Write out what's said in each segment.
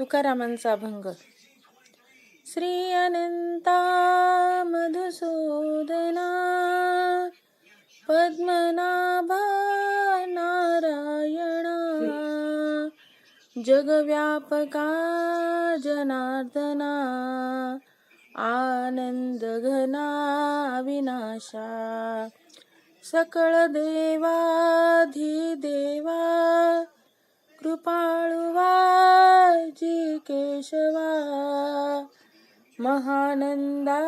तुकारामांचा अभंग. श्री अनंता मधुसूदना पद्मनाभा नारायणा जगव्यापका जनार्दना आनंद घना विनाशा सकळ देवाधी देवा कृपाळुवा महानंदा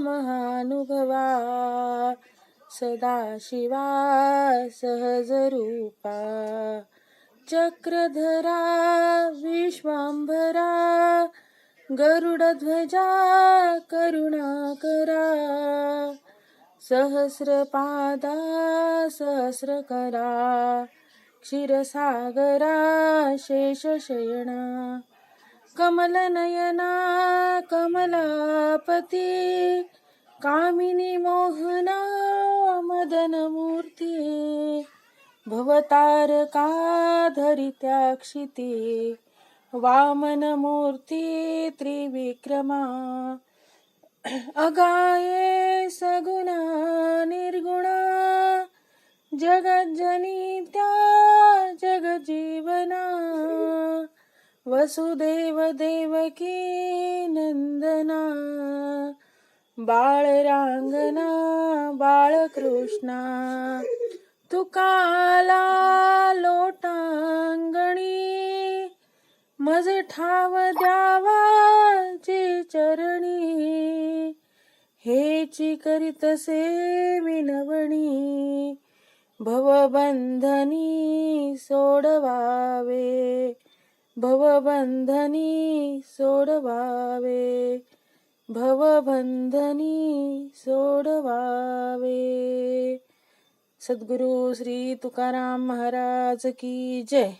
महानुभवा सदाशिवा सहजरूपा चक्रधरा विश्वांभरा गरुडध्वजा करुणाकरा सहस्रपादा सहस्रकरा क्षीरसागरा शेषशयणा कमलनयना कमलापती कामिनी मोहना मदनमूर्ती भवतारका धरित्या क्षिती वामनमूर्ती त्रिविक्रमा अगाये सगुणा निर्गुणा जगज्जनित्या जगजीवना वसुदेव देवकी नंदना बाळरांगना बाळकृष्णा तुकाला लोटांगणी मज ठाव द्यावाची चरणी हेची करीतसे विनवणी भवबंधनी सोडवावे. भवबंधनी सोडवावे भवबंधनी सोडवावे। सद्गुरु श्री तुकाराम महाराज की जय।